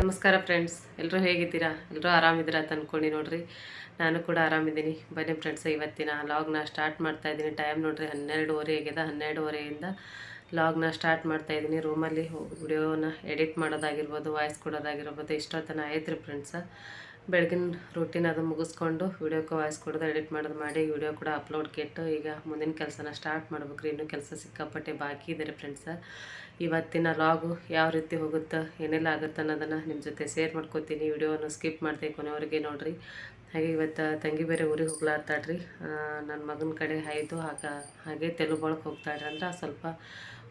ನಮಸ್ಕಾರ ಫ್ರೆಂಡ್ಸ್ ಎಲ್ಲರೂ ಹೇಗಿದ್ದೀರಾ? ಎಲ್ಲರೂ ಆರಾಮಿದ್ದೀರಾ ಅಂತ ಅಂದ್ಕೊಂಡು ನೋಡ್ರಿ. ನಾನು ಕೂಡ ಆರಾಮಿದ್ದೀನಿ. ಬನ್ನಿ ಫ್ರೆಂಡ್ಸ್ ಇವತ್ತಿನ ಲಾಗ್ನ ಸ್ಟಾರ್ಟ್ ಮಾಡ್ತಾ ಇದ್ದೀನಿ. ಟೈಮ್ ನೋಡ್ರಿ, ಹನ್ನೆರಡುವರೆ ಆಗಿದೆ ಹನ್ನೆರಡುವರೆಯಿಂದ ಲಾಗ್ನ ಸ್ಟಾರ್ಟ್ ಮಾಡ್ತಾ ಇದ್ದೀನಿ. ರೂಮಲ್ಲಿ ವಿಡಿಯೋನ ಎಡಿಟ್ ಮಾಡೋದಾಗಿರ್ಬೋದು ವಾಯ್ಸ್ ಕೊಡೋದಾಗಿರ್ಬೋದು, ಇಷ್ಟೊತ್ತನ ಆಯ್ತು ರೀ ಫ್ರೆಂಡ್ಸ ಬೆಳಗಿನ ರೂಟೀನ್ ಅದು ಮುಗಿಸ್ಕೊಂಡು ವಿಡಿಯೋಕ್ಕೆ ವಾಯ್ಸ್ ಕೊಡೋದು ಎಡಿಟ್ ಮಾಡೋದು ಮಾಡಿ ವಿಡಿಯೋ ಕೂಡ ಅಪ್ಲೋಡ್ ಕೆಟ್ಟು ಈಗ ಮುಂದಿನ ಕೆಲಸನ ಸ್ಟಾರ್ಟ್ ಮಾಡ್ಬೇಕ್ರಿ. ಇನ್ನೂ ಕೆಲಸ ಸಿಕ್ಕಾಪಟ್ಟೆ ಬಾಕಿ ಇದೆ ರೀ ಫ್ರೆಂಡ್ಸ ಇವತ್ತಿನ ಲಾಗು ಯಾವ ರೀತಿ ಹೋಗುತ್ತೆ, ಏನೆಲ್ಲ ಆಗುತ್ತೆ ಅನ್ನೋದನ್ನು ನಿಮ್ಮ ಜೊತೆ ಶೇರ್ ಮಾಡ್ಕೊತೀನಿ. ವಿಡಿಯೋನ ಸ್ಕಿಪ್ ಮಾಡ್ತೀನಿ ಕೊನೆಯವರೆಗೆ ನೋಡಿರಿ. ಹಾಗೆ ಇವತ್ತು ತಂಗಿ ಬೇರೆ ಊರಿಗೆ ಹೋಗ್ಲಾಡ್ತಾಳ್ರಿ ನನ್ನ ಮಗನ ಕಡೆ ಆಗ ಹಾಗೆ ತೆಲುಗೊಳಗೆ ಹೋಗ್ತಾಳ್ರಿ. ಅಂದ್ರೆ ಸ್ವಲ್ಪ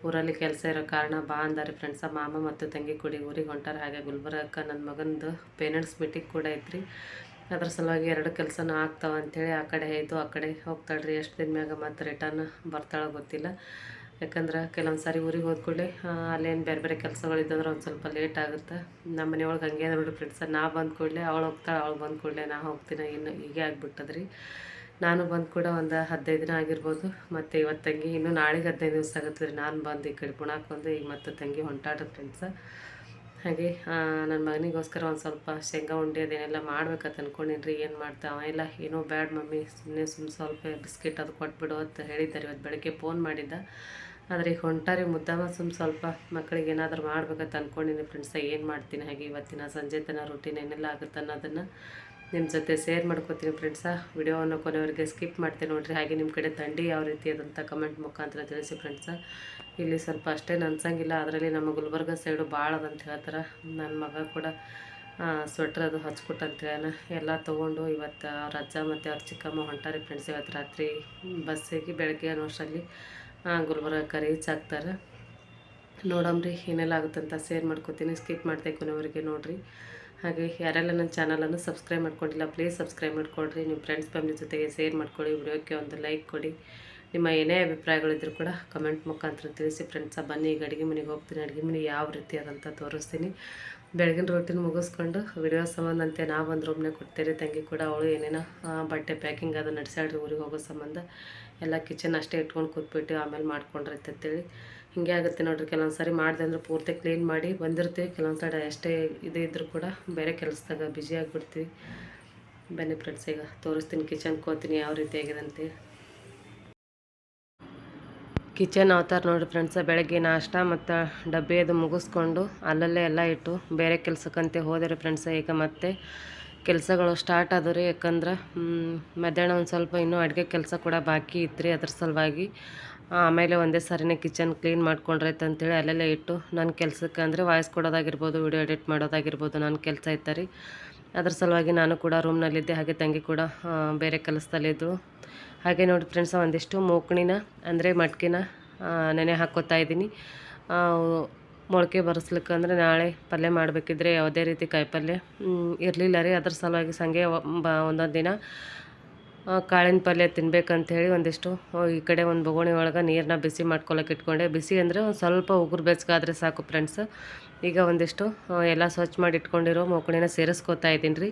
ಊರಲ್ಲಿ ಕೆಲಸ ಇರೋ ಕಾರಣ ಬಾ ಅಂದಾರೆ ಫ್ರೆಂಡ್ಸ ಮಾಮ ಮತ್ತು ತಂಗಿ ಕೂಡಿ ಊರಿಗೆ ಹೊಂಟಾರೆ. ಹಾಗೆ ಗುಲ್ಬರ್ಗಕ್ಕೆ ನನ್ನ ಮಗನದು ಪೇರೆಂಟ್ಸ್ ಮೀಟಿಂಗ್ ಕೂಡ ಐತ್ರಿ. ಅದ್ರ ಸಲುವಾಗಿ ಎರಡು ಕೆಲಸನೂ ಆಗ್ತಾವ ಅಂಥೇಳಿ ಆ ಕಡೆ ಹೇಯ್ದು ಆ ಕಡೆ ಹೋಗ್ತಾಳ್ರಿ. ಎಷ್ಟು ದಿನ ಮ್ಯಾಗ ಮತ್ತು ರಿಟರ್ನ್ ಬರ್ತಾಳೆ ಗೊತ್ತಿಲ್ಲ. ಯಾಕಂದ್ರೆ ಕೆಲವೊಂದು ಸಾರಿ ಊರಿಗೆ ಹೋದ ಕೂಡಲೇ ಅಲ್ಲೇನು ಬೇರೆ ಬೇರೆ ಕೆಲಸಗಳಿದ್ದಂದ್ರೆ ಒಂದು ಸ್ವಲ್ಪ ಲೇಟ್ ಆಗುತ್ತೆ. ನಮ್ಮ ಮನೆಯೊಳಗೆ ಹಂಗೆ ಫ್ರೆಂಡ್ಸ್ ಫ್ರೆಂಡ್ಸ ನಾ ಬಂದ ಕೂಡಲೇ, ಅವಳು ಹೋಗ್ತಾಳೆ, ಅವಳು ಬಂದ ಕೂಡಲೇ ನಾ ಹೋಗ್ತೀನಿ. ಇನ್ನು ಹೀಗೆ ಆಗ್ಬಿಟ್ಟದ್ರಿ. ನಾನು ಬಂದು ಕೂಡ ಒಂದು ಹದಿನೈದು ದಿನ ಆಗಿರ್ಬೋದು, ಮತ್ತು ಇವತ್ತು ತಂಗಿ ಇನ್ನೂ ನಾಳೆಗೆ ಹದಿನೈದು ದಿವಸ ಆಗುತ್ತೆ ರೀ. ನಾನು ಬಂದು ಈ ಕಡೆ ಪುಣಾಕ್ ಬಂದು ಈಗ ಮತ್ತೆ ತಂಗಿ ಹೊಂಟಾಡ್ರಿ ಫ್ರೆಂಡ್ಸ ಹಾಗೆ ನನ್ನ ಮಗನಿಗೋಸ್ಕರ ಒಂದು ಸ್ವಲ್ಪ ಶೇಂಗಾ ಉಂಡೆ ಅದೇನೆಲ್ಲ ಮಾಡ್ಬೇಕಂತ ಅನ್ಕೊಂಡೀನಿ ರೀ ಏನು ಮಾಡ್ತಾವೆ ಇಲ್ಲ, ಏನೋ ಬ್ಯಾಡ್ ಮಮ್ಮಿ ಸುಮ್ಮನೆ ಸುಮ್ಮನೆ ಸ್ವಲ್ಪ ಬಿಸ್ಕೆಟ್ ಅದು ಕೊಟ್ಬಿಡು ಅಂತ ಹೇಳಿದ್ದಾರೆ. ಇವತ್ತು ಬೆಳಗ್ಗೆ ಫೋನ್ ಮಾಡಿದ್ದ. ಆದರೆ ಈಗ ಹೊಂಟಾರಿ ಮುದ್ದಾಮ ಸುಮ್ಮ ಸ್ವಲ್ಪ ಮಕ್ಕಳಿಗೆ ಏನಾದರೂ ಮಾಡ್ಬೇಕಂತ ಅಂದ್ಕೊಂಡಿನಿ ಫ್ರೆಂಡ್ಸ ಏನು ಮಾಡ್ತೀನಿ? ಹಾಗೆ ಇವತ್ತಿನ ಸಂಜೆ ತನ ರೂಟೀನ್ ಏನೆಲ್ಲ ಆಗುತ್ತೆ ಅನ್ನೋದನ್ನು ನಿಮ್ಮ ಜೊತೆ ಶೇರ್ ಮಾಡ್ಕೊತೀನಿ ಫ್ರೆಂಡ್ಸ. ವಿಡಿಯೋವನ್ನು ಕೊನೆಯವರೆಗೆ ಸ್ಕಿಪ್ ಮಾಡ್ತೀನಿ ನೋಡಿರಿ. ಹಾಗೆ ನಿಮ್ಮ ಕಡೆ ಥಂಡಿ ಯಾವ ರೀತಿ ಅದಂತ ಕಮೆಂಟ್ ಮುಖಾಂತರ ತಿಳಿಸಿ ಫ್ರೆಂಡ್ಸ. ಇಲ್ಲಿ ಸ್ವಲ್ಪ ಅಷ್ಟೇ ನನ್ಸಂಗಿಲ್ಲ ಅದರಲ್ಲಿ ನಮ್ಮ ಗುಲ್ಬರ್ಗ ಸೈಡು ಭಾಳ ಅದಂತ ಹೇಳ್ತಾರೆ. ನನ್ನ ಮಗ ಕೂಡ ಸ್ವೆಟ್ರ್ ಅದು ಹಚ್ಕೊಟ್ಟಂತೇಳ ಎಲ್ಲ ತೊಗೊಂಡು ಇವತ್ತು ಅವ್ರ ಅಜ್ಜ ಮತ್ತು ಅವ್ರ ಚಿಕ್ಕಮ್ಮ ಹೊಂಟಾರಿ ಫ್ರೆಂಡ್ಸ್. ಇವತ್ತು ರಾತ್ರಿ ಬಸ್ಸಿಗೆ ಬೆಳಗ್ಗೆ ಅನ್ನೋಷ್ಟರಲ್ಲಿ ಗುಲ್ಬರ್ಗಕ್ಕೆ ರೀಚ್ ಆಗ್ತಾರೆ. ನೋಡಮ್ರಿ, ಏನೆಲ್ಲ ಆಗುತ್ತಂತ ಶೇರ್ ಮಾಡ್ಕೊತೀನಿ. ಸ್ಕಿಪ್ ಮಾಡ್ದೆ ಕೊನೆವರೆಗೆ ನೋಡಿರಿ. ಹಾಗೆ ಯಾರೆಲ್ಲ ನನ್ನ ಚಾನಲನ್ನು ಸಬ್ಸ್ಕ್ರೈಬ್ ಮಾಡ್ಕೊಂಡಿಲ್ಲ ಪ್ಲೀಸ್ ಸಬ್ಸ್ಕ್ರೈಬ್ ಮಾಡ್ಕೊಳ್ರಿ. ನಿಮ್ಮ ಫ್ರೆಂಡ್ಸ್ ಫ್ಯಾಮಿಲಿ ಜೊತೆಗೆ ಶೇರ್ ಮಾಡ್ಕೊಳ್ಳಿ. ವಿಡಿಯೋಕ್ಕೆ ಒಂದು ಲೈಕ್ ಕೊಡಿ. ನಿಮ್ಮ ಏನೇ ಅಭಿಪ್ರಾಯಗಳಿದ್ರು ಕೂಡ ಕಮೆಂಟ್ ಮುಖಾಂತರ ತಿಳಿಸಿ ಫ್ರೆಂಡ್ಸ ಬನ್ನಿ, ಈಗ ಅಡುಗೆ ಮನೆಗೆ ಹೋಗ್ತೀನಿ. ಅಡುಗೆ ಮನೆ ಯಾವ ರೀತಿ ಅದಂತ ತೋರಿಸ್ತೀನಿ. ಬೆಳಗಿನ ರೊಟ್ಟಿನ ಮುಗಿಸ್ಕೊಂಡು ವಿಡಿಯೋ ಸಂಬಂಧಂತೆ ನಾವು ಒಂದು ರೂಮ್ನೇ ಕೊಡ್ತೀರಿ ತಂಗಿ ಕೂಡ ಅವಳು ಏನೇನೋ ಬಟ್ಟೆ ಪ್ಯಾಕಿಂಗ್ ಅದು ನಡೆಸಾಡ್ರಿ, ಊರಿಗೆ ಹೋಗೋ ಸಂಬಂಧ. ಎಲ್ಲ ಕಿಚನ್ ಅಷ್ಟೇ ಇಟ್ಕೊಂಡು ಕೂತ್ಬಿಟ್ಟು ಆಮೇಲೆ ಮಾಡ್ಕೊಂಡ್ರೈತೆ ಅಂತೇಳಿ. ಹಿಂಗೆ ಆಗುತ್ತೆ ನೋಡ್ರಿ. ಕೆಲವೊಂದು ಸಾರಿ ಮಾಡಿದೆ ಅಂದ್ರೆ ಪೂರ್ತಿ ಕ್ಲೀನ್ ಮಾಡಿ ಬಂದಿರ್ತೀವಿ. ಕೆಲವೊಂದು ಸೈಡ್ ಅಷ್ಟೇ ಇದು ಇದ್ದರೂ ಕೂಡ ಬೇರೆ ಕೆಲಸದಾಗ ಬ್ಯುಸಿ ಆಗಿಬಿಡ್ತೀವಿ. ಬನ್ನಿ ಫ್ರೆಂಡ್ಸ್ ಈಗ ತೋರಿಸ್ತೀನಿ ಕಿಚನ್ ಕೋತೀನಿ ಯಾವ ರೀತಿ ಆಗಿದೆ ಅಂತ. ಕಿಚನ್ ಅವತಾರ ನೋಡಿ ಫ್ರೆಂಡ್ಸ ಬೆಳಗ್ಗೆ ನಾಷ್ಟ ಮತ್ತು ಡಬ್ಬಿ ಅದು ಮುಗಿಸ್ಕೊಂಡು ಅಲ್ಲಲ್ಲೇ ಎಲ್ಲ ಇಟ್ಟು ಬೇರೆ ಕೆಲಸಕ್ಕಂತೆ ಹೋದರೆ ಫ್ರೆಂಡ್ಸ ಈಗ ಮತ್ತೆ ಕೆಲಸಗಳು ಸ್ಟಾರ್ಟ್ ಆದವು ರೀ ಯಾಕಂದ್ರೆ ಮಧ್ಯಾಹ್ನ ಒಂದು ಸ್ವಲ್ಪ ಇನ್ನೂ ಅಡುಗೆ ಕೆಲಸ ಕೂಡ ಬಾಕಿ ಇತ್ತು ರೀ ಅದ್ರ ಸಲುವಾಗಿ. ಆಮೇಲೆ ಒಂದೇ ಸಾರಿನೇ ಕಿಚನ್ ಕ್ಲೀನ್ ಮಾಡ್ಕೊಂಡ್ರೈತೆ ಅಂತೇಳಿ ಅಲ್ಲೆಲ್ಲ ಇಟ್ಟು ನನ್ನ ಕೆಲಸಕ್ಕೆ ಅಂದರೆ ವಾಯ್ಸ್ ಕೊಡೋದಾಗಿರ್ಬೋದು, ವಿಡಿಯೋ ಎಡಿಟ್ ಮಾಡೋದಾಗಿರ್ಬೋದು ನನ್ನ ಕೆಲಸ ಇತ್ತು ರೀ. ಅದ್ರ ಸಲುವಾಗಿ ನಾನು ಕೂಡ ರೂಮ್ನಲ್ಲಿದ್ದೆ, ಹಾಗೆ ತಂಗಿ ಕೂಡ ಬೇರೆ ಕೆಲಸದಲ್ಲಿದ್ದರು ಹಾಗೆ ನೋಡಿ ಫ್ರೆಂಡ್ಸ್, ಒಂದಿಷ್ಟು ಮೂಕ್ಣಿನ ಅಂದರೆ ಮಟ್ಕಿನ ನೆನೆ ಹಾಕೋತಾ ಇದ್ದೀನಿ. ಮೊಳಕೆ ಬರೆಸ್ಲಿಕ್ಕಂದ್ರೆ ನಾಳೆ ಪಲ್ಯ ಮಾಡಬೇಕಿದ್ರೆ ಯಾವುದೇ ರೀತಿ ಕಾಯಿಪಲ್ಯ ಇರಲಿಲ್ಲ ರೀ. ಅದ್ರ ಸಲುವಾಗಿ ಸಂಜೆ ಒಂದೊಂದು ದಿನ ಕಾಳಿನ ಪಲ್ಯ ತಿನ್ಬೇಕಂತ ಹೇಳಿ ಒಂದಿಷ್ಟು ಈ ಕಡೆ ಒಂದು ಬೊಗೋಣಿ ಒಳಗೆ ನೀರನ್ನ ಬಿಸಿ ಮಾಡ್ಕೊಳಕ್ಕೆ ಇಟ್ಕೊಂಡೆ. ಬಿಸಿ ಅಂದರೆ ಒಂದು ಸ್ವಲ್ಪ ಉಗುರು ಬೆಚ್ಚಗಾದರೆ ಸಾಕು ಫ್ರೆಂಡ್ಸ್ ಈಗ ಒಂದಿಷ್ಟು ಎಲ್ಲ ಸ್ವಚ್ಛ ಮಾಡಿ ಇಟ್ಕೊಂಡಿರೋ ಮೊಕ್ಕಳಿನ ಸೇರಿಸ್ಕೊತಾ ಇದ್ದೀನಿ ರೀ.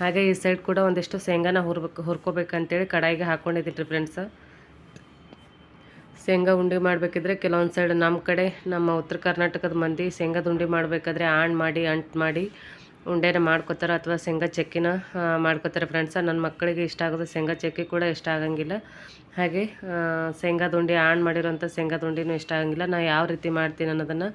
ಹಾಗೆ ಈ ಸೈಡ್ ಕೂಡ ಒಂದಿಷ್ಟು ಶೇಂಗಾನ ಹುರ್ಬೇಕು, ಹುರ್ಕೋಬೇಕಂತೇಳಿ ಕಡಾಯಿಗೆ ಹಾಕ್ಕೊಂಡಿದ್ದೀನಿ ರೀ ಫ್ರೆಂಡ್ಸ್ ಶೇಂಗಾ ಉಂಡೆ ಮಾಡಬೇಕಿದ್ರೆ ಕೆಲವೊಂದು ಸೈಡ್ ನಮ್ಮ ಕಡೆ, ನಮ್ಮ ಉತ್ತರ ಕರ್ನಾಟಕದ ಮಂದಿ ಶೇಂಗಾದ ಉಂಡೆ ಮಾಡಬೇಕಾದ್ರೆ ಆಣ್ ಮಾಡಿ, ಅಂಟು ಮಾಡಿ ಉಂಡೆನ ಮಾಡ್ಕೋತಾರೆ ಅಥವಾ ಶೇಂಗಾ ಚಕ್ಕಿನ ಮಾಡ್ಕೋತಾರೆ ಫ್ರೆಂಡ್ಸ ನನ್ನ ಮಕ್ಕಳಿಗೆ ಇಷ್ಟ ಆಗೋದು ಶೇಂಗಾ ಚಕ್ಕಿ ಕೂಡ ಇಷ್ಟ ಆಗಂಗಿಲ್ಲ. ಹಾಗೆ ಶೇಂಗಾದ ಉಂಡೆ ಆಣ್ ಮಾಡಿರೋಂಥ ಶೇಂಗಾದ ಉಂಡೆನೂ ಇಷ್ಟ ಆಗಂಗಿಲ್ಲ. ನಾ ಯಾವ ರೀತಿ ಮಾಡ್ತೀನಿ ಅನ್ನೋದನ್ನು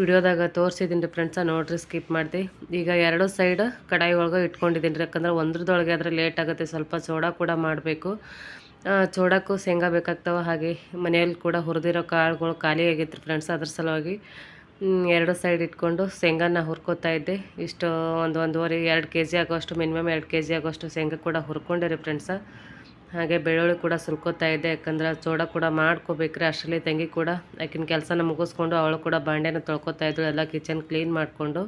ವಿಡಿಯೋದಾಗ ತೋರಿಸಿದ್ದೀನಿ ರೀ ಫ್ರೆಂಡ್ಸ ನೋಡ್ರಿ ಸ್ಕಿಪ್ ಮಾಡಿದೆ. ಈಗ ಎರಡು ಸೈಡ್ ಕಡಾಯಿ ಒಳಗೆ ಇಟ್ಕೊಂಡಿದ್ದೀನಿ ರೀ ಯಾಕಂದ್ರೆ ಒಂದ್ರದೊಳಗೆ ಆದರೆ ಲೇಟ್ ಆಗುತ್ತೆ. ಸ್ವಲ್ಪ ಸೋಡಾ ಕೂಡ ಮಾಡಬೇಕು. ಚೋಡಕ್ಕೂ ಶೇಂಗಾ ಬೇಕಾಗ್ತವೆ. ಹಾಗೆ ಮನೆಯಲ್ಲಿ ಕೂಡ ಹುರಿದಿರೋ ಕಾಳುಗಳು ಖಾಲಿ ಆಗೈತೆ ಫ್ರೆಂಡ್ಸ್ ಅದ್ರ ಸಲುವಾಗಿ ಎರಡು ಸೈಡ್ ಇಟ್ಕೊಂಡು ಶೇಂಗಾನ ಹುರ್ಕೋತಾ ಇದ್ದೆ. ಇಷ್ಟು ಒಂದು ಒಂದೂವರೆ, ಎರಡು ಕೆ ಜಿ ಆಗೋಷ್ಟು ಮಿನಿಮಮ್ ಎರಡು ಕೆ ಜಿ ಆಗೋಷ್ಟು ಶೇಂಗಾ ಕೂಡ ಹುರ್ಕೊಂಡೆ ರೀ ಫ್ರೆಂಡ್ಸ ಹಾಗೆ ಬೆಳ್ಳುಳ್ಳಿ ಕೂಡ ಸುಲ್ಕೋತಾ ಇದ್ದೆ. ಯಾಕಂದ್ರೆ ಚೋಡ ಕೂಡ ಮಾಡ್ಕೋಬೇಕ್ರಿ ಅಷ್ಟರಲ್ಲಿ ತಂಗಿ ಕೂಡ, ಆಕಿನ ಕೆಲಸನ ಮುಗಿಸ್ಕೊಂಡು ಅವಳು ಕೂಡ ಬಾಂಡೆನ ತೊಳ್ಕೊತಾ ಇದ್ದಳು. ಎಲ್ಲ ಕಿಚನ್ ಕ್ಲೀನ್ ಮಾಡಿಕೊಂಡು.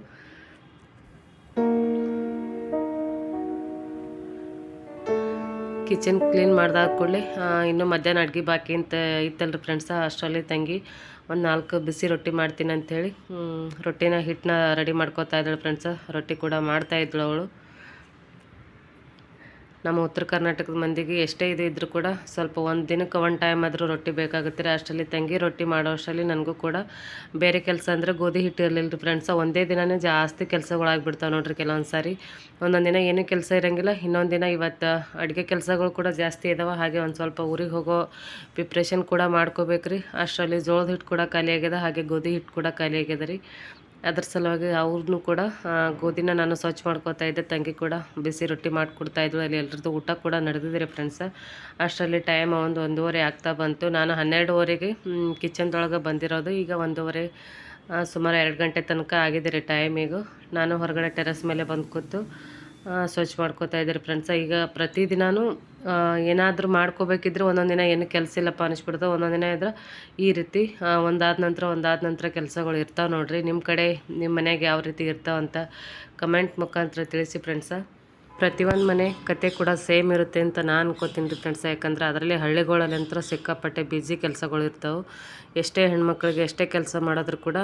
ಕಿಚನ್ ಕ್ಲೀನ್ ಮಾಡ್ದಾದ ಕೂಡಲೇ ಇನ್ನೂ ಮಧ್ಯಾಹ್ನ ಅಡುಗೆ ಬಾಕಿ ಅಂತ ಇತ್ತಲ್ರಿ ಫ್ರೆಂಡ್ಸ ಅಷ್ಟರಲ್ಲಿ ತಂಗಿ ಒಂದು ನಾಲ್ಕು ಬಿಸಿ ರೊಟ್ಟಿ ಮಾಡ್ತೀನಿ ಅಂಥೇಳಿ ರೊಟ್ಟಿನ ಹಿಟ್ಟನ್ನ ರೆಡಿ ಮಾಡ್ಕೋತಾ ಇದ್ದಾಳೆ ಫ್ರೆಂಡ್ಸ ರೊಟ್ಟಿ ಕೂಡ ಮಾಡ್ತಾ ಇದ್ಳು ಅವಳು. ನಮ್ಮ ಉತ್ತರ ಕರ್ನಾಟಕದ ಮಂದಿಗೆ ಎಷ್ಟೇ ಇದು ಇದ್ದರೂ ಕೂಡ ಸ್ವಲ್ಪ ಒಂದು ದಿನಕ್ಕೆ ಒನ್ ಟೈಮ್ ಆದರೂ ರೊಟ್ಟಿ ಬೇಕಾಗುತ್ತೆ ಅಷ್ಟರಲ್ಲಿ ತಂಗಿ ರೊಟ್ಟಿ ಮಾಡೋ ಅಷ್ಟರಲ್ಲಿ ನನಗೂ ಕೂಡ ಬೇರೆ ಕೆಲಸ ಅಂದರೆ ಗೋಧಿ ಹಿಟ್ಟು ಇರಲಿಲ್ಲ ರೀ ಫ್ರೆಂಡ್ಸ ಒಂದೇ ದಿನನೇ ಜಾಸ್ತಿ ಕೆಲಸಗಳಾಗ್ಬಿಡ್ತಾವೆ ನೋಡ್ರಿ ಕೆಲವೊಂದು ಸಾರಿ. ಒಂದೊಂದು ದಿನ ಏನೂ ಕೆಲಸ ಇರೋಂಗಿಲ್ಲ. ಇನ್ನೊಂದು ದಿನ ಇವತ್ತು ಅಡುಗೆ ಕೆಲಸಗಳು ಕೂಡ ಜಾಸ್ತಿ ಇದಾವೆ. ಹಾಗೆ ಒಂದು ಸ್ವಲ್ಪ ಊರಿಗೆ ಹೋಗೋ ಪ್ರಿಪ್ರೇಷನ್ ಕೂಡ ಮಾಡ್ಕೋಬೇಕು ರೀ ಅಷ್ಟರಲ್ಲಿ ಜೋಳದ ಹಿಟ್ಟು ಕೂಡ ಖಾಲಿ ಆಗ್ಯದ ಹಾಗೆ ಗೋಧಿ ಹಿಟ್ಟು ಕೂಡ ಖಾಲಿ ಆಗ್ಯದ ರೀ. ಅದ್ರ ಸಲುವಾಗಿ ಅವ್ರನ್ನೂ ಕೂಡ ಗೋಧಿನ ನಾನು ಸ್ವಚ್ಛ ಮಾಡ್ಕೋತಾ ಇದ್ದೆ. ತಂಗಿ ಕೂಡ ಬಿಸಿ ರೊಟ್ಟಿ ಮಾಡಿಕೊಡ್ತಾ ಇದ್ದಳು ಅಲ್ಲಿ ಎಲ್ಲರದ್ದು ಊಟ ಕೂಡ ನಡೆದಿದ್ದೀರಿ ಫ್ರೆಂಡ್ಸ ಅಷ್ಟರಲ್ಲಿ ಟೈಮ್ ಒಂದು ಒಂದೂವರೆ ಆಗ್ತಾ ಬಂತು. ನಾನು ಹನ್ನೆರಡುವರೆಗೆ ಕಿಚನ್ದೊಳಗೆ ಬಂದಿರೋದು. ಈಗ ಒಂದೂವರೆ ಸುಮಾರು ಎರಡು ಗಂಟೆ ತನಕ ಆಗಿದೆ ರೀ ಟೈಮಿಗೂ ನಾನು ಹೊರಗಡೆ ಟೆರೆಸ್ ಮೇಲೆ ಬಂದು ಕೂತು ಸ್ವಚ್ಛ ಮಾಡ್ಕೋತಾ ಇದ್ದಾರೆ ಫ್ರೆಂಡ್ಸ ಈಗ ಪ್ರತಿದಿನವೂ ಏನಾದರೂ ಮಾಡ್ಕೋಬೇಕಿದ್ರೆ ಒಂದೊಂದು ದಿನ ಏನು ಕೆಲಸ ಇಲ್ಲಪ್ಪ ಅನಿಸ್ಬಿಡ್ತಾವೆ ಒಂದೊಂದು ದಿನ ಇದ್ರೆ ಈ ರೀತಿ ಒಂದಾದ ನಂತರ ಒಂದಾದ ನಂತರ ಕೆಲಸಗಳು ಇರ್ತಾವೆ ನೋಡಿರಿ. ನಿಮ್ಮ ಕಡೆ ನಿಮ್ಮ ಮನೆಗೆ ಯಾವ ರೀತಿ ಇರ್ತಾವೆ ಅಂತ ಕಮೆಂಟ್ ಮುಖಾಂತರ ತಿಳಿಸಿ ಫ್ರೆಂಡ್ಸ ಪ್ರತಿಯೊಂದು ಮನೆ ಕತೆ ಕೂಡ ಸೇಮ್ ಇರುತ್ತೆ ಅಂತ ನಾನು ಅನ್ಕೋತೀನಿ ರೀ ಫ್ರೆಂಡ್ಸ ಯಾಕಂದ್ರೆ ಅದರಲ್ಲಿ ಹಳ್ಳಿಗಳಲ್ಲಂತ್ರ ಸಿಕ್ಕಾಪಟ್ಟೆ ಬ್ಯುಸಿ ಕೆಲಸಗಳು ಇರ್ತಾವೆ. ಎಷ್ಟೇ ಹೆಣ್ಮಕ್ಳಿಗೆ ಎಷ್ಟೇ ಕೆಲಸ ಮಾಡಿದ್ರು ಕೂಡ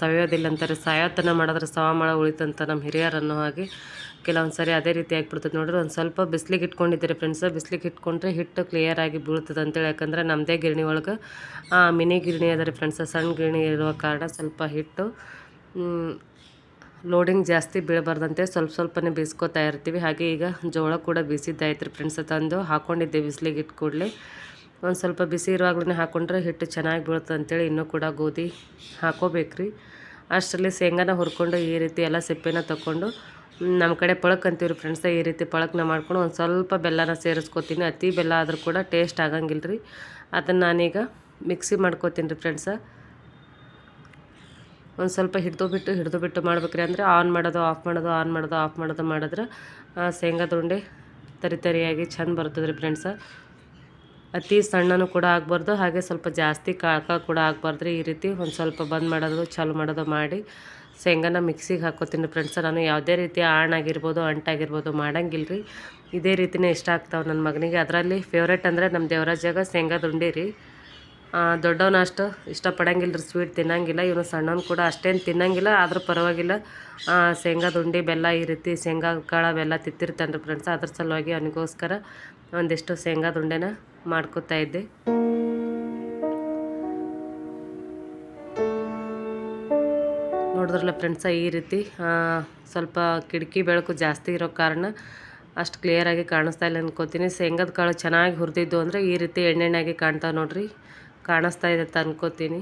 ಸವಿಯೋದಿಲ್ಲ ಅಂತಾರೆ. ಸಾಯೋತನ ಮಾಡಿದ್ರೆ ಸವಾಮಳ ಉಳಿತಂತ ನಮ್ಮ ಹಿರಿಯರನ್ನೋ ಹಾಗೆ. ಕೆಲವೊಂದು ಸರಿ ಅದೇ ರೀತಿ ಆಗಿಬಿಡ್ತದೆ ನೋಡ್ರಿ. ಒಂದು ಸ್ವಲ್ಪ ಬಿಸ್ಲಿಗೆ ಇಟ್ಕೊಂಡಿದ್ದೀರಿ ಫ್ರೆಂಡ್ಸ್ ಬಿಸ್ಲಿಗೆ ಇಟ್ಕೊಂಡ್ರೆ ಹಿಟ್ಟು ಕ್ಲಿಯರ್ ಆಗಿ ಬೀಳ್ತದೆ ಅಂತೇಳಿ. ಯಾಕಂದ್ರೆ ನಮ್ಮದೇ ಗಿರಣಿ ಒಳಗೆ ಮಿನಿ ಗಿರಣಿ ಅದ ರೀ ಫ್ರೆಂಡ್ಸ್ ಸಣ್ಣ ಗಿರಣಿ ಇರುವ ಕಾರಣ ಸ್ವಲ್ಪ ಹಿಟ್ಟು ಲೋಡಿಂಗ್ ಜಾಸ್ತಿ ಬೀಳಬಾರ್ದಂತೆ ಸ್ವಲ್ಪ ಸ್ವಲ್ಪನೇ ಬೀಸ್ಕೊತಾ ಇರ್ತೀವಿ. ಹಾಗೆ ಈಗ ಜೋಳ ಕೂಡ ಬಿಸಿದ್ದಾಯ್ತು ರೀ ಫ್ರೆಂಡ್ಸ್ ತಂದು ಹಾಕ್ಕೊಂಡಿದ್ದೆ ಬಿಸಿಲಿಗೆ ಇಟ್ಟು ಕೂಡಲೇ. ಒಂದು ಸ್ವಲ್ಪ ಬಿಸಿ ಇರುವಾಗ್ಲೇ ಹಾಕ್ಕೊಂಡ್ರೆ ಹಿಟ್ಟು ಚೆನ್ನಾಗಿ ಬೀಳುತ್ತೆ ಅಂತೇಳಿ ಇನ್ನೂ ಕೂಡ ಗೋಧಿ ಹಾಕೋಬೇಕ್ರಿ. ಅಷ್ಟರಲ್ಲಿ ಶೇಂಗಾನ ಹುರ್ಕೊಂಡು ಈ ರೀತಿ ಎಲ್ಲ ಸಿಪ್ಪೆನ ತಗೊಂಡು ನಮ್ಮ ಕಡೆ ಪಳಕ್ ಅಂತೀವ್ರಿ ಫ್ರೆಂಡ್ಸ ಈ ರೀತಿ ಪಳಕ್ನ ಮಾಡ್ಕೊಂಡು ಒಂದು ಸ್ವಲ್ಪ ಬೆಲ್ಲನ ಸೇರಿಸ್ಕೊತೀನಿ. ಅತಿ ಬೆಲ್ಲ ಆದರೂ ಕೂಡ ಟೇಸ್ಟ್ ಆಗಂಗಿಲ್ಲ ರೀ ಅದನ್ನು ನಾನೀಗ ಮಿಕ್ಸಿ ಮಾಡ್ಕೋತೀನಿ ರೀ ಫ್ರೆಂಡ್ಸ ಒಂದು ಸ್ವಲ್ಪ ಹಿಡ್ದು ಬಿಟ್ಟು ಹಿಡ್ದು ಬಿಟ್ಟು ಮಾಡ್ಬೇಕ್ರಿ. ಅಂದರೆ ಆನ್ ಮಾಡೋದು ಆಫ್ ಮಾಡೋದು ಆನ್ ಮಾಡೋದು ಆಫ್ ಮಾಡೋದು ಮಾಡಿದ್ರೆ ಶೇಂಗಾದ ಉಂಡೆ ತರಿ ತರಿಯಾಗಿ ಚೆಂದ ಬರ್ತದೆ ರೀ ಫ್ರೆಂಡ್ಸ ಅತಿ ಸಣ್ಣನೂ ಕೂಡ ಆಗಬಾರ್ದು. ಹಾಗೆ ಸ್ವಲ್ಪ ಜಾಸ್ತಿ ಕಾಳ ಕೂಡ ಆಗಬಾರ್ದು ರೀ ಈ ರೀತಿ ಒಂದು ಸ್ವಲ್ಪ ಬಂದ್ ಮಾಡೋದು, ಚಾಲು ಮಾಡೋದು ಮಾಡಿ. ಶೇಂಗಾನ ಮಿಕ್ಸಿಗೆ ಹಾಕೋತೀನಿ ಫ್ರೆಂಡ್ಸ್ ನಾನು ಯಾವುದೇ ರೀತಿ ಆಣಾಗಿರ್ಬೋದು ಅಂಟಾಗಿರ್ಬೋದು ಮಾಡಂಗಿಲ್ಲ ರೀ ಇದೇ ರೀತಿನೇ ಇಷ್ಟ ಆಗ್ತಾವೆ ನನ್ನ ಮಗನಿಗೆ. ಅದರಲ್ಲಿ ಫೇವ್ರೇಟ್ ಅಂದರೆ ನಮ್ಮ ದೇವರಾಜಾಗ ಶೇಂಗಾದ ಉಂಡೆ ರೀ. ದೊಡ್ಡವನ ಅಷ್ಟು ಇಷ್ಟಪಡಂಗಿಲ್ಲ ರೀ ಸ್ವೀಟ್ ತಿನ್ನಂಗಿಲ್ಲ. ಇವನು ಸಣ್ಣವನು ಕೂಡ ಅಷ್ಟೇನು ತಿನ್ನಂಗಿಲ್ಲ, ಆದರೂ ಪರವಾಗಿಲ್ಲ. ಶೇಂಗಾದ ಉಂಡೆ ಬೆಲ್ಲ ಈ ರೀತಿ ಶೇಂಗಾ ಕಾಳ ಬೆಲ್ಲ ತಿತ್ತಿರ್ತಾನೆ ರೀ ಫ್ರೆಂಡ್ಸ್ ಅದ್ರ ಸಲುವಾಗಿ ಅವನಿಗೋಸ್ಕರ ಒಂದಿಷ್ಟು ಶೇಂಗಾದ ಉಂಡೆನ ಮಾಡ್ಕೋತಾ ಇದ್ದೆ. ನೋಡಿದ್ರಲ್ಲ ಫ್ರೆಂಡ್ಸ, ಈ ರೀತಿ ಸ್ವಲ್ಪ ಕಿಟಕಿ ಬೆಳಕು ಜಾಸ್ತಿ ಇರೋ ಕಾರಣ ಅಷ್ಟು ಕ್ಲಿಯರಾಗಿ ಕಾಣಿಸ್ತಾ ಇಲ್ಲ ಅಂದ್ಕೋತೀನಿ ಶೇಂಗದ ಕಾಳು ಚೆನ್ನಾಗಿ ಹುರಿದಿದ್ದು ಅಂದರೆ ಈ ರೀತಿ ಎಣ್ಣೆಣ್ಣಾಗಿ ಕಾಣ್ತಾವೆ ನೋಡ್ರಿ, ಕಾಣಿಸ್ತಾ ಇದೆ ಅಂತ ಅಂದ್ಕೋತೀನಿ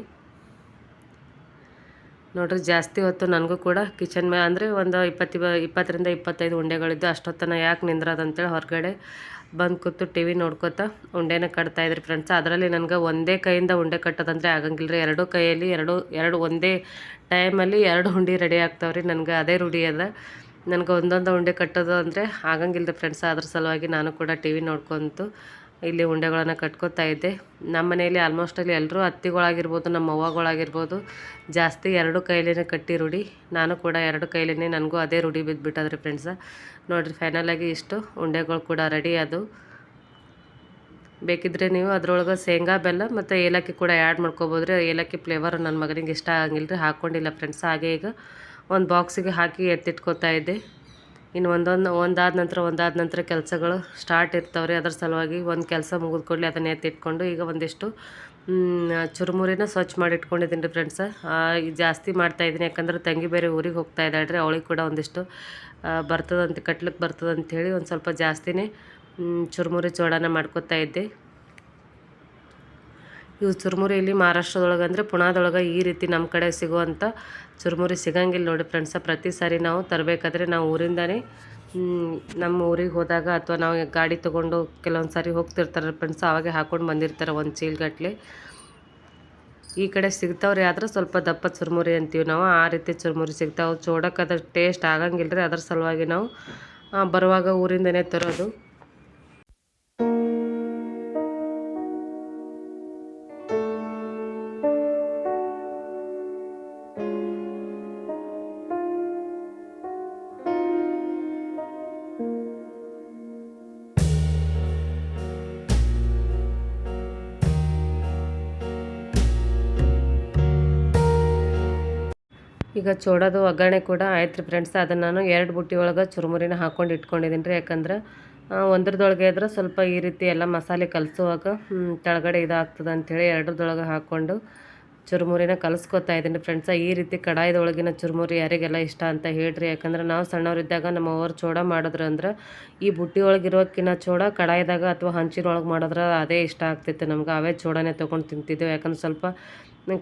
ನೋಡ್ರಿ, ಜಾಸ್ತಿ ಹೊತ್ತು ನನಗೂ ಕೂಡ ಕಿಚನ್ ಮೇ, ಅಂದರೆ ಒಂದು ಇಪ್ಪತ್ತು, ಇಪ್ಪತ್ತರಿಂದ ಇಪ್ಪತ್ತೈದು ಉಂಡೆಗಳಿದ್ದು ಅಷ್ಟೊತ್ತನ ಯಾಕೆ ನಿಂದ್ರದಂತೇಳಿ ಹೊರಗಡೆ ಬಂದು ಕೂತು ಟಿ ವಿ ನೋಡ್ಕೋತಾ ಉಂಡೆನ ಕಟ್ತಾ ಇದ್ರಿ ಫ್ರೆಂಡ್ಸ್. ಅದರಲ್ಲಿ ನನಗೆ ಒಂದೇ ಕೈಯಿಂದ ಉಂಡೆ ಕಟ್ಟೋದಂದರೆ ಆಗಂಗಿಲ್ಲ ರೀ ಎರಡೂ ಕೈಯಲ್ಲಿ ಎರಡು ಎರಡು ಒಂದೇ ಟೈಮಲ್ಲಿ ಎರಡು ಉಂಡೆ ರೆಡಿ ಆಗ್ತಾವೆ ರೀ ನನಗೆ ಅದೇ ರೂಢಿ ಅದ. ನನಗೆ ಒಂದೊಂದು ಉಂಡೆ ಕಟ್ಟೋದು ಅಂದರೆ ಆಗಂಗಿಲ್ಲ ಫ್ರೆಂಡ್ಸ್ ಅದ್ರ ಸಲುವಾಗಿ ನಾನು ಕೂಡ ಟಿ ವಿ ನೋಡ್ಕೊತು ಇಲ್ಲಿ ಉಂಡೆಗಳನ್ನು ಕಟ್ಕೋತಾ ಇದ್ದೆ. ನಮ್ಮ ಮನೆಯಲ್ಲಿ ಆಲ್ಮೋಸ್ಟ್ ಅಲ್ಲಿ ಎಲ್ಲರೂ ಅತ್ತಿಗಳಾಗಿರ್ಬೋದು ನಮ್ಮ ಅವ್ವಗಳಾಗಿರ್ಬೋದು, ಜಾಸ್ತಿ ಎರಡು ಕೈಲೇ ಕಟ್ಟಿ ರೂಢಿ. ನಾನು ಕೂಡ ಎರಡು ಕೈಲೇ ನನಗೂ ಅದೇ ರೂಢಿ ಬಿದ್ದುಬಿಟ್ಟದ್ರಿ ಫ್ರೆಂಡ್ಸ ನೋಡಿರಿ ಫೈನಲಾಗಿ ಇಷ್ಟು ಉಂಡೆಗಳು ಕೂಡ ರೆಡಿ ಅದು. ಬೇಕಿದ್ರೆ ನೀವು ಅದ್ರೊಳಗೆ ಶೇಂಗಾ, ಬೆಲ್ಲ ಮತ್ತು ಏಲಕ್ಕಿ ಕೂಡ ಆ್ಯಡ್ ಮಾಡ್ಕೊಬೋದು ಏಲಕ್ಕಿ ಫ್ಲೇವರ್ ನನ್ನ ಮಗನಿಗೆ ಇಷ್ಟ ಆಗಂಗಿಲ್ಲ ರೀ ಹಾಕ್ಕೊಂಡಿಲ್ಲ ಫ್ರೆಂಡ್ಸ್ ಹಾಗೆ ಈಗ ಒಂದು ಬಾಕ್ಸಿಗೆ ಹಾಕಿ ಎತ್ತಿಟ್ಕೊತಾ ಇದ್ದೆ. ಇನ್ನು ಒಂದೊಂದು, ಒಂದಾದ ನಂತರ ಒಂದಾದ ನಂತರ ಕೆಲಸಗಳು ಸ್ಟಾರ್ಟ್ ಇರ್ತಾವೆ ರೀ ಅದ್ರ ಸಲುವಾಗಿ ಒಂದು ಕೆಲಸ ಮುಗಿದು ಅದನ್ನ ಎತ್ತಿಟ್ಕೊಂಡು ಈಗ ಒಂದಿಷ್ಟು ಚುರುಮುರಿನ ಸ್ವಚ್ಛ ಮಾಡಿ ಇಟ್ಕೊಂಡಿದ್ದೀನಿ ರೀ ಫ್ರೆಂಡ್ಸ ಜಾಸ್ತಿ ಮಾಡ್ತಾಯಿದ್ದೀನಿ ಯಾಕಂದ್ರೆ ತಂಗಿ ಬೇರೆ ಊರಿಗೆ ಹೋಗ್ತಾ ಇದ್ದಾಳೆ ರೀ ಅವಳಿಗೆ ಕೂಡ ಒಂದಿಷ್ಟು ಬರ್ತದಂತ ಕಟ್ಲಿಕ್ಕೆ ಬರ್ತದಂತ ಹೇಳಿ ಒಂದು ಸ್ವಲ್ಪ ಜಾಸ್ತಿನೇ ಚುರುಮುರಿ ಚೋಡಾನ ಮಾಡ್ಕೊತಾ ಇದ್ದೆ. ಇವು ಚುರುಮುರಿ ಇಲ್ಲಿ ಮಹಾರಾಷ್ಟ್ರದೊಳಗೆ ಅಂದರೆ ಪುಣಾದೊಳಗೆ ಈ ರೀತಿ ನಮ್ಮ ಕಡೆ ಸಿಗುವಂಥ ಚುರುಮುರಿ ಸಿಗಂಗಿಲ್ಲ ನೋಡಿ ಫ್ರೆಂಡ್ಸ ಪ್ರತಿ ಸಾರಿ ನಾವು ತರಬೇಕಾದ್ರೆ ನಾವು ಊರಿಂದನೇ ನಮ್ಮ ಊರಿಗೆ ಹೋದಾಗ ಅಥವಾ ನಾವು ಗಾಡಿ ತೊಗೊಂಡು ಕೆಲವೊಂದು ಸಾರಿ ಹೋಗ್ತಿರ್ತಾರೆ ಫ್ರೆಂಡ್ಸ್ ಆವಾಗೆ ಹಾಕೊಂಡು ಬಂದಿರ್ತಾರೆ ಒಂದು ಚೀಲಗಟ್ಲೆ. ಈ ಕಡೆ ಸಿಗ್ತಾವ್ರಿ ಆದ್ರೆ ಸ್ವಲ್ಪ ದಪ್ಪ ಚುರುಮುರಿ ಅಂತೀವಿ ನಾವು. ಆ ರೀತಿ ಚುರುಮುರಿ ಸಿಗ್ತಾವೆ. ಚೋಡಕ್ಕೆ ಅದ್ರ ಟೇಸ್ಟ್ ಆಗಂಗಿಲ್ಲ ರೀ ಅದ್ರ ಸಲುವಾಗಿ ನಾವು ಬರುವಾಗ ಊರಿಂದನೇ ತರೋದು. ಈಗ ಚೋಡೋದು ಒಗ್ಗರಣೆ ಕೂಡ ಆಯ್ತು ರೀ ಫ್ರೆಂಡ್ಸ್ ಅದನ್ನು ನಾನು ಎರಡು ಬುಟ್ಟಿ ಒಳಗೆ ಚುರುಮುರಿನ ಹಾಕ್ಕೊಂಡು ಇಟ್ಕೊಂಡಿದ್ದೀನಿ ರೀ. ಯಾಕಂದ್ರೆ ಒಂದ್ರದೊಳಗೆ ಇದ್ರೆ ಸ್ವಲ್ಪ ಈ ರೀತಿ ಎಲ್ಲ ಮಸಾಲೆ ಕಲಸುವಾಗ ಕೆಳಗಡೆ ಇದಾಗ್ತದೆ ಅಂಥೇಳಿ ಎರಡರದೊಳಗೆ ಹಾಕ್ಕೊಂಡು ಚುರುಮುರಿನ ಕಲಿಸ್ಕೊತಾ ಇದ್ದೀನಿ ಫ್ರೆಂಡ್ಸ ಈ ರೀತಿ ಕಡಾಯದೊಳಗಿನ ಚುರುಮುರಿ ಯಾರಿಗೆಲ್ಲ ಇಷ್ಟ ಅಂತ ಹೇಳ್ರಿ. ಯಾಕಂದ್ರೆ ನಾವು ಸಣ್ಣವರಿದ್ದಾಗ ನಮ್ಮ ಅವ್ರು ಚೋಡ ಮಾಡಿದ್ರು ಅಂದ್ರೆ ಈ ಬುಟ್ಟಿ ಒಳಗಿರೋಕ್ಕಿನ್ನ ಚೋಡ ಕಡಾಯದಾಗ ಅಥವಾ ಹಂಚಿನೊಳಗೆ ಮಾಡಿದ್ರೆ ಅದೇ ಇಷ್ಟ ಆಗ್ತಿತ್ತು ನಮ್ಗೆ. ಅವೇ ಚೋಡನೇ ತೊಗೊಂಡು ತಿಂತಿದ್ದೆವು. ಯಾಕಂದ್ರೆ ಸ್ವಲ್ಪ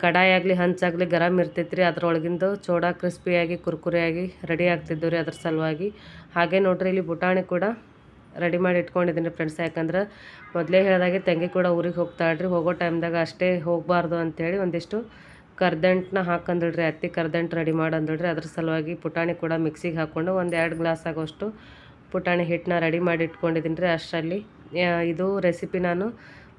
ಕಡಾಯಿ ಆಗಲಿ ಹಂಚಾಗಲಿ ಗರಂ ಇರ್ತೈತೆ ರೀ ಅದ್ರೊಳಗಿಂದು ಚೋಡ ಕ್ರಿಸ್ಪಿಯಾಗಿ ಕುರ್ಕುರಿಯಾಗಿ ರೆಡಿ ಆಗ್ತಿದ್ದವು ರೀ ಅದ್ರ ಸಲುವಾಗಿ. ಹಾಗೆ ನೋಡ್ರಿ, ಇಲ್ಲಿ ಬುಟಾಣಿ ಕೂಡ ರೆಡಿ ಮಾಡಿ ಇಟ್ಕೊಂಡಿದ್ದೀನಿ ಫ್ರೆಂಡ್ಸ್ ಯಾಕಂದ್ರೆ ಮೊದಲೇ ಹೇಳಿದಾಗೆ ತಂಗಿ ಕೂಡ ಊರಿಗೆ ಹೋಗ್ತಾಳ್ರಿ ಹೋಗೋ ಟೈಮ್ದಾಗ ಅಷ್ಟೇ ಹೋಗಬಾರ್ದು ಅಂಥೇಳಿ ಒಂದಿಷ್ಟು ಕರ್ದಂಟನ್ನ ಹಾಕಂದಿಳ್ರಿ ಅತ್ತಿ ಕರ್ದಂಟು ರೆಡಿ ಮಾಡಂದಿಳ್ರಿ ಅದ್ರ ಸಲುವಾಗಿ ಪುಟಾಣಿ ಕೂಡ ಮಿಕ್ಸಿಗೆ ಹಾಕ್ಕೊಂಡು ಒಂದು ಎರಡು ಗ್ಲಾಸ್ ಆಗೋಷ್ಟು ಪುಟಾಣಿ ಹಿಟ್ಟನ್ನ ರೆಡಿ ಮಾಡಿ ಇಟ್ಕೊಂಡಿದ್ದೀನಿ ರೀ ಅಷ್ಟರಲ್ಲಿ. ಇದು ರೆಸಿಪಿ ನಾನು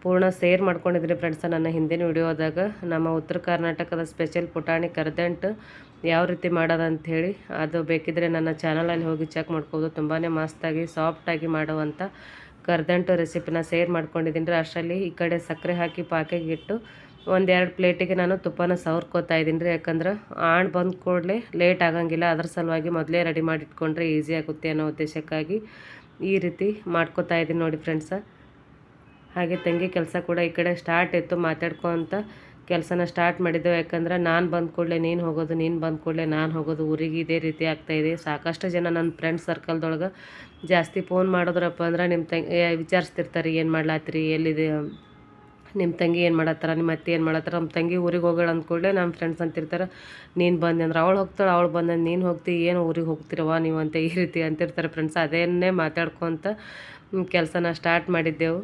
ಪೂರ್ಣ ಸೇರ್ ಮಾಡ್ಕೊಂಡಿದ್ದೀನಿ ಫ್ರೆಂಡ್ಸ್ ನನ್ನ ಹಿಂದಿನ ವಿಡಿಯೋದಾಗ ನಮ್ಮ ಉತ್ತರ ಕರ್ನಾಟಕದ ಸ್ಪೆಷಲ್ ಪುಟಾಣಿ ಕರ್ದಂಟು ಯಾವ ರೀತಿ ಮಾಡೋದು ಅಂಥೇಳಿ ಅದು ಬೇಕಿದ್ರೆ ನನ್ನ ಚಾನಲಲ್ಲಿ ಹೋಗಿ ಚೆಕ್ ಮಾಡ್ಬೋದು ತುಂಬಾ ಮಸ್ತಾಗಿ ಸಾಫ್ಟಾಗಿ ಮಾಡುವಂಥ ಕರ್ದಂಟು ರೆಸಿಪಿನ ಸೇರ್ ಮಾಡ್ಕೊಂಡಿದ್ದೀನಿ. ಅಷ್ಟರಲ್ಲಿ ಈ ಕಡೆ ಸಕ್ಕರೆ ಹಾಕಿ ಪಾಕೆಗೆ ಇಟ್ಟು ಒಂದೆರಡು ಪ್ಲೇಟಿಗೆ ನಾನು ತುಪ್ಪನ ಸವರ್ಕೋತಾ ಇದ್ದೀನಿ. ರೀ ಯಾಕಂದ್ರೆ ಆಣ್ ಬಂದ ಕೂಡಲೇ ಲೇಟ್ ಆಗಂಗಿಲ್ಲ. ಅದ್ರ ಸಲುವಾಗಿ ಮೊದಲೇ ರೆಡಿ ಮಾಡಿ ಇಟ್ಕೊಂಡ್ರೆ ಈಸಿ ಆಗುತ್ತೆ ಅನ್ನೋ ಉದ್ದೇಶಕ್ಕಾಗಿ ಈ ರೀತಿ ಮಾಡ್ಕೋತಾ ಇದ್ದೀನಿ ನೋಡಿ ಫ್ರೆಂಡ್ಸ ಹಾಗೆ ತಂಗಿ ಕೆಲಸ ಕೂಡ ಈ ಕಡೆ ಸ್ಟಾರ್ಟ್ ಇತ್ತು, ಮಾತಾಡ್ಕೊತ ಕೆಲಸನ ಸ್ಟಾರ್ಟ್ ಮಾಡಿದ್ದೆವು ಯಾಕಂದ್ರೆ ನಾನು ಬಂದ ಕೂಡಲೇ ನೀನು ಹೋಗೋದು, ನೀನು ಬಂದ ಕೂಡಲೇ ನಾನು ಹೋಗೋದು, ಊರಿಗೆ ಇದೇ ರೀತಿ ಆಗ್ತಾಯಿದೆ ಸಾಕಷ್ಟು ಜನ ನನ್ನ ಫ್ರೆಂಡ್ ಸರ್ಕಲ್ದೊಳಗೆ ಜಾಸ್ತಿ ಫೋನ್ ಮಾಡಿದ್ರಪ್ಪ ಅಂದ್ರೆ ನಿಮ್ಮ ತಂಗಿ ವಿಚಾರಿಸ್ತಿರ್ತಾರೆ, ಏನು ಮಾಡ್ಲಾತ್ರಿ, ಎಲ್ಲಿದೆ? ನಿಮ್ಮ ತಂಗಿ ಏನು ಮಾಡತ್ತಾರ ನಿಮ್ಮ ಅತ್ತೆ ಏನು ಮಾಡತ್ತಾರ? ನಮ್ಮ ತಂಗಿ ಊರಿಗೆ ಹೋಗೋಣ ಅಂದ್ಕೂಡಲೇ ನಮ್ಮ ಫ್ರೆಂಡ್ಸ್ ಅಂತಿರ್ತಾರೆ, ನೀನು ಬಂದೆ ಅಂದ್ರೆ ಅವಳು ಹೋಗ್ತಾಳೆ, ಅವಳು ಬಂದೆ ನೀನು ಹೋಗ್ತಿ, ಏನು ಊರಿಗೆ ಹೋಗ್ತಿರವ ನೀವು ಅಂತ ಈ ರೀತಿ ಅಂತಿರ್ತಾರೆ ಫ್ರೆಂಡ್ಸ್ ಅದೇನೇ ಮಾತಾಡ್ಕೊತ ಕೆಲಸನ ಸ್ಟಾರ್ಟ್ ಮಾಡಿದ್ದೆವು.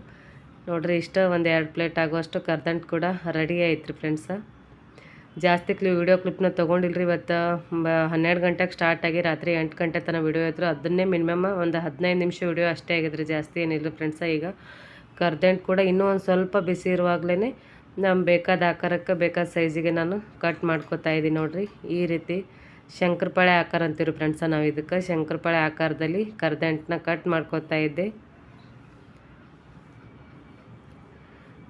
ನೋಡ್ರಿ, ಇಷ್ಟ ಒಂದು ಎರಡು ಪ್ಲೇಟ್ ಆಗುವಷ್ಟು ಕರ್ದಂಟು ಕೂಡ ರೆಡಿ ಆಯ್ತು ರೀ ಫ್ರೆಂಡ್ಸ ಜಾಸ್ತಿ ಕ್ಲಿ ವಿಡಿಯೋ ಕ್ಲಿಪ್ನ ತೊಗೊಂಡಿಲ್ರಿ ಇವತ್ತು ಹನ್ನೆರಡು ಗಂಟೆಗೆ ಸ್ಟಾರ್ಟ್ ಆಗಿ ರಾತ್ರಿ ಎಂಟು ಗಂಟೆ ತನಕ ವಿಡಿಯೋ ಇದ್ರು ಅದನ್ನೇ ಮಿನಿಮಮ್ ಒಂದು ಹದಿನೈದು ನಿಮಿಷ ವಿಡಿಯೋ ಅಷ್ಟೇ ಆಗಿದ್ರಿ, ಜಾಸ್ತಿ ಏನಿಲ್ಲ ಫ್ರೆಂಡ್ಸ ಈಗ ಕರ್ದಂಟು ಕೂಡ ಇನ್ನೂ ಒಂದು ಸ್ವಲ್ಪ ಬಿಸಿ ಇರುವಾಗಲೇ ನಮ್ಮ ಬೇಕಾದ ಆಕಾರಕ್ಕೆ ಬೇಕಾದ ಸೈಜಿಗೆ ನಾನು ಕಟ್ ಮಾಡ್ಕೊತಾ ಇದ್ದೀನಿ ನೋಡಿರಿ. ಈ ರೀತಿ ಶಂಕರ್ಪಾಳೆ ಆಕಾರ ಅಂತೀವಿ ಫ್ರೆಂಡ್ಸ ನಾವು ಇದಕ್ಕೆ ಶಂಕರಪಾಳೆ ಆಕಾರದಲ್ಲಿ ಕರ್ದಂಟನ್ನ ಕಟ್ ಮಾಡ್ಕೋತಾ ಇದ್ದೆ.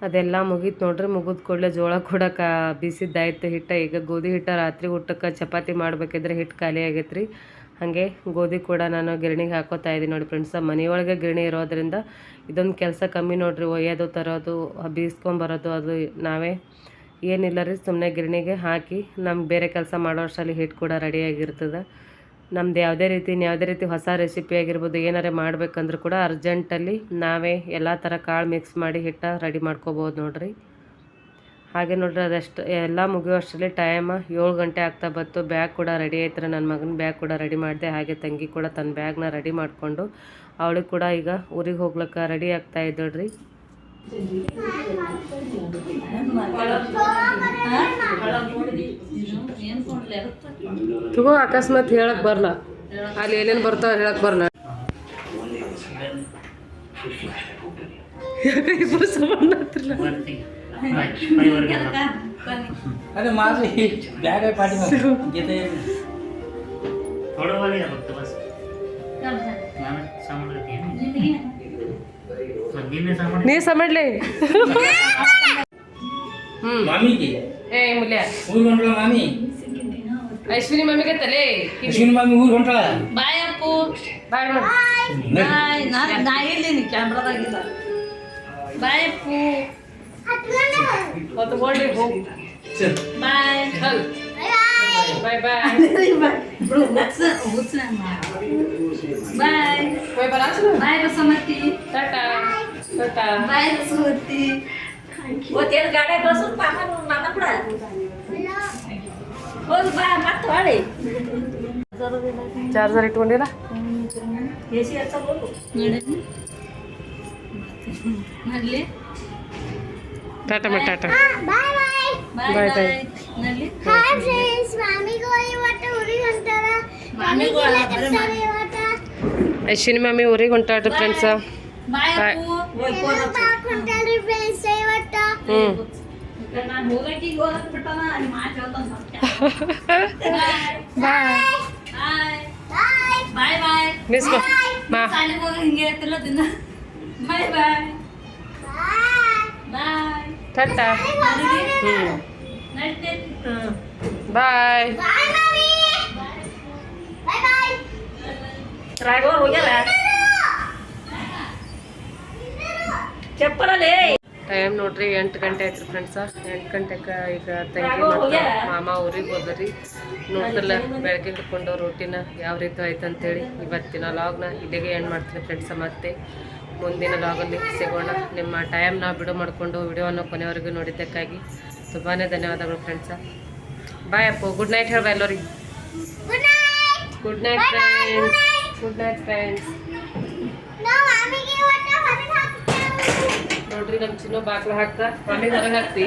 ಅದೆಲ್ಲ ಮುಗೀತು ನೋಡ್ರಿ, ಮುಗಿದ ಕೂಡಲೇ ಜೋಳ ಕೂಡ ಕಾ ಬಿಸಿದ್ದಾಯ್ತು. ಹಿಟ್ಟು ಈಗ ಗೋಧಿ ಹಿಟ್ಟು ರಾತ್ರಿ ಊಟಕ್ಕೆ ಚಪಾತಿ ಮಾಡಬೇಕಿದ್ರೆ ಹಿಟ್ಟು ಖಾಲಿ ಆಗೈತೆ ರೀ ಹಾಗೆ ಗೋಧಿ ಕೂಡ ನಾನು ಗಿರಣಿಗೆ ಹಾಕೋತಾ ಇದ್ದೀನಿ ನೋಡಿ ಫ್ರೆಂಡ್ಸ ಮನೆಯೊಳಗೆ ಗಿರಣಿ ಇರೋದ್ರಿಂದ ಇದೊಂದು ಕೆಲಸ ಕಮ್ಮಿ ನೋಡ್ರಿ, ಒಯ್ಯೋದು, ತರೋದು, ಬೀಸ್ಕೊಂಬರೋದು, ಅದು ನಾವೇ ಏನಿಲ್ಲ ರೀ ಸುಮ್ಮನೆ ಗಿರಣಿಗೆ ಹಾಕಿ ನಮ್ಗೆ ಬೇರೆ ಕೆಲಸ ಮಾಡೋಷ್ಟರಲ್ಲಿ ಹಿಟ್ಟು ಕೂಡ ರೆಡಿಯಾಗಿರ್ತದೆ ನಮ್ದು ಯಾವುದೇ ರೀತಿ ಯಾವುದೇ ರೀತಿ ಹೊಸ ರೆಸಿಪಿ ಆಗಿರ್ಬೋದು, ಏನಾರೇ ಮಾಡಬೇಕಂದ್ರೂ ಕೂಡ ಅರ್ಜೆಂಟಲ್ಲಿ ನಾವೇ ಎಲ್ಲ ಥರ ಕಾಳು ಮಿಕ್ಸ್ ಮಾಡಿ ಹಿಟ್ಟ ರೆಡಿ ಮಾಡ್ಕೋಬೋದು ನೋಡಿರಿ. ಹಾಗೆ ನೋಡ್ರಿ ಅದಷ್ಟು, ಎಲ್ಲ ಮುಗಿಯೋಷ್ಟರಲ್ಲಿ ಟೈಮ್ ಏಳು ಗಂಟೆ ಆಗ್ತಾ ಬಂತು. ಬ್ಯಾಗ್ ಕೂಡ ರೆಡಿ ಆಯ್ತು ನನ್ನ ಮಗನ ಬ್ಯಾಗ್ ಕೂಡ ರೆಡಿ ಮಾಡಿದೆ. ಹಾಗೆ ತಂಗಿ ಕೂಡ ತನ್ನ ಬ್ಯಾಗ್ನ ರೆಡಿ ಮಾಡಿಕೊಂಡು ಅವಳಿಗೆ ಕೂಡ ಈಗ ಊರಿಗೆ ಹೋಗ್ಲಿಕ್ಕೆ ರೆಡಿ ಆಗ್ತಾ ಇದ್ದಳ್ರಿ. ತಗೋ ಅಕಸ್ಮಾತ್ ಹೇಳಕ್ ಬರಲ್ಲ ಅಲ್ಲಿ ಏನೇನು ಬರ್ತಾವ ಹೇಳಕ್ ಬರಲ್ಲ ಇಬ್ರು ಸಮಾನ ಹತ್ತಿರಲ್ಲ अरे माझं हे बॅग आहे पाठी घेते थोडं वर या फक्त बस मला सामान घेते संगीने सामान ನೀ ಸಮಡ್ಲಿ ಅಶ್ವಿನಿ ಮಮ್ಮಿಗೆ ತಲೆ ಅಶ್ವಿನಿ ಮಮ್ಮಿ ಊರ್ ಹೊಂಟಳ ಬಾಯ್ ಅಪ್ಪು ಬಾಯ್ ಬಾಯ್ ನಾ ಇರ್ಲಿನಿ ಕ್ಯಾಮ್ರಾದಾಗಿಲ್ಲ ಬಾಯ್ ಅಪ್ಪು ಹೊತ್ಕೊಂಡ್ರಿ ಹೋಗಿ ಬಾಯ್ ಹಲ್ ಬಾಯ್ ಬಾಯ್ ಬಾಯ್ ಬಾಯ್ ಬಾಯ್ ಬರಾಸು ಬಾಯ್ ಬಸಮತಿ ಟಾಟಾ ಮಾಡಿ ಟಾಟಾ ಬಾಯ್ Bye, ಬಾಯ್ bye. ನಡ್ಲಿ ಹಾಯ್ ಫ್ರೆಂಡ್ಸ್ ಮಾಮಿಗಳು ಇವತ್ತು ಊರಿಗೆ ಹೊಂಟಾರ ಮಾಮಿಗಳು ಮಾಮಿಗೆಲ್ಲ ಬರೀ ಕರ್ಸಾರ ಇವತ್ತ ಐಶ್ವಿನಿ ಮಮ್ಮಿ ಊರಿಗೆ ಹೊಂಟಾಡ್ರಿ ಫ್ರೆಂಡ್ಸ ಬಾಯ್ Bye. ಅಪ್ಪು ಪಾಕ್ ಹೊಂಟಾಳ್ರಿ ಫ್ರೆಂಡ್ಸ್ ಇವತ್ತ ಹ್ಞೂ ನಾನು ಹೋಗಕ್ಕೆ ಹೋಗಕ್ ಬಿಟ್ಟನ ಅಲ್ಲಿ ಮಾತು ಹೇಳ್ತಾನ ಬಾಯ್ ಬಾಯ್ ಬಾಯ್ ಬಾಯ್ ಬಾಯ್ ಮಿಸ್ ಮಾ ಶಾಲೆಗೆ ಹೋಗಿ ಹಿಂಗೆ ಹೇಳ್ತಿಲ್ಲ ದಿನ ಬಾಯ್ ಬಾಯ್ ಬಾಯ್ ಬಾಯ್ ಟಾಟಾ ಹ್ಞೂ ನಡ್ತೇನೆ ಬಾಯ್ ಬಾಯ್ ಮಾಮಿ ಬಾಯ್ ಬಾಯ್ ರಾಘವ ಹೋಗ್ಯಾರ ಟೈಮ್ ನೋಡ್ರಿ ಎಂಟು ಗಂಟೆ ಆಯ್ತು ಫ್ರೆಂಡ್ಸ ಎಂಟು ಗಂಟೆಗೆ ಈಗ ತಂಗಿ ಮತ್ತು? ಮಾಮ ಊರಿಗೆ ಹೋದ್ರಿ. ನೋಡ್ರಲ್ಲ ಬೆಳಗ್ಗೆ ಹಿಡ್ಕೊಂಡು ರೊಟ್ಟಿನ ಯಾವ ರೀತಿ ಆಯ್ತು ಅಂತೇಳಿ ಇವತ್ತಿನ ಲಾಗ್ನ ಇಲ್ಲಿಗೆ ಎಂಡ್ ಮಾಡ್ತೀನಿ ಫ್ರೆಂಡ್ಸ ಮತ್ತೆ. ಮುಂದಿನ ಲಾಗಲ್ಲಿ ಸಿಗೋಣ. ನಿಮ್ಮ ಟೈಮ್ನ ಬಿಡೋ ಮಾಡಿಕೊಂಡು ವಿಡಿಯೋನ ಕೊನೆವರೆಗೂ ನೋಡಿದ್ದಕ್ಕಾಗಿ ತುಂಬಾ ಧನ್ಯವಾದಗಳು friends bye Appu. Good night ಹೇಳ್ಬಾ ಎಲ್ಲರಿಗೆ. Good night good night friends good night friends ನೋಡ್ರಿ ನಮ್ಮ ಚಿನ್ನೋ ಬಾಕ್ಲ ಹಾಕ್ತಾ ಹೊರಗೆ ಹಾಕ್ತಿ.